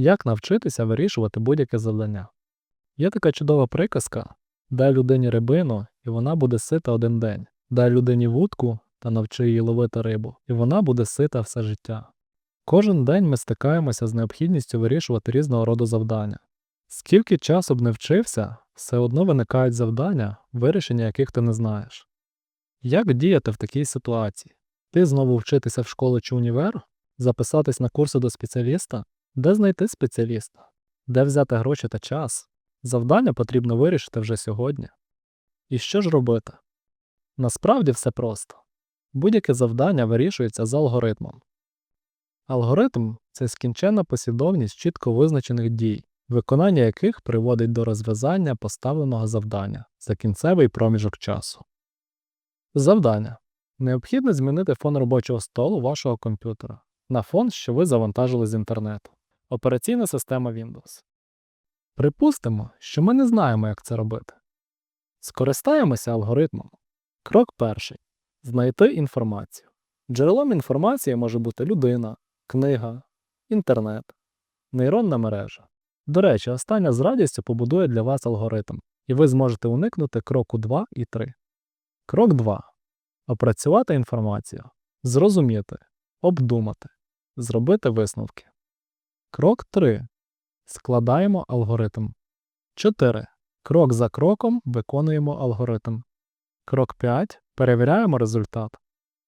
Як навчитися вирішувати будь-яке завдання? Є така чудова приказка: дай людині рибину, і вона буде сита один день. Дай людині вудку та навчи її ловити рибу, і вона буде сита все життя. Кожен день ми стикаємося з необхідністю вирішувати різного роду завдання. Скільки часу б не вчився, все одно виникають завдання, вирішення яких ти не знаєш. Як діяти в такій ситуації? Ти знову вчитися в школу чи універ, записатись на курси до спеціаліста, де знайти спеціаліста, де взяти гроші та час. Завдання потрібно вирішити вже сьогодні. І що ж робити? Насправді все просто. Будь-яке завдання вирішується за алгоритмом. Алгоритм це скінченна послідовність чітко визначених дій, виконання яких приводить до розв'язання поставленого завдання за кінцевий проміжок часу. Завдання. Необхідно змінити фон робочого столу вашого комп'ютера на фон, що ви завантажили з інтернету. Операційна система Windows. Припустимо, що ми не знаємо, як це робити. Скористаємося алгоритмом. Крок перший. Знайти інформацію. Джерелом інформації може бути людина, книга, інтернет, нейронна мережа. До речі, остання з радістю побудує для вас алгоритм, і ви зможете уникнути кроку 2 і 3. Крок 2. Опрацювати інформацію. Зрозуміти, обдумати, зробити висновки. Крок 3. Складаємо алгоритм. 4. Крок за кроком виконуємо алгоритм. Крок 5. Перевіряємо результат.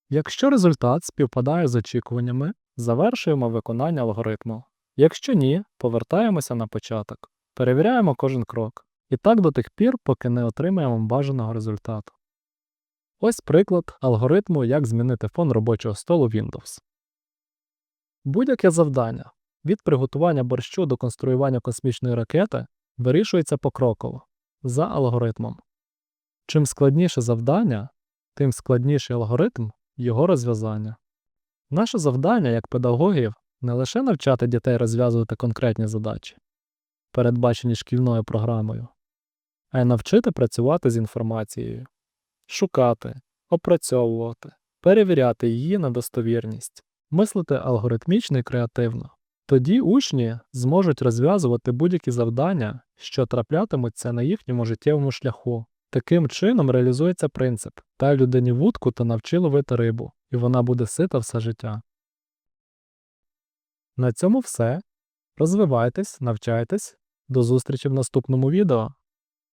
Якщо результат співпадає з очікуваннями, завершуємо виконання алгоритму. Якщо ні, повертаємося на початок. Перевіряємо кожен крок. І так до тих пір, поки не отримаємо бажаного результату. Ось приклад алгоритму, як змінити фон робочого столу Windows. Будь-яке завдання від приготування борщу до конструювання космічної ракети вирішується покроково за алгоритмом. Чим складніше завдання, тим складніший алгоритм його розв'язання. Наше завдання як педагогів не лише навчати дітей розв'язувати конкретні задачі, передбачені шкільною програмою, а й навчити працювати з інформацією, шукати, опрацьовувати, перевіряти її на достовірність, мислити алгоритмічно і креативно. Тоді учні зможуть розв'язувати будь-які завдання, що траплятимуться на їхньому життєвому шляху. Таким чином реалізується принцип дай людині вудку та навчи ловити рибу, і вона буде сита все життя. На цьому все. Розвивайтесь, навчайтесь. До зустрічі в наступному відео.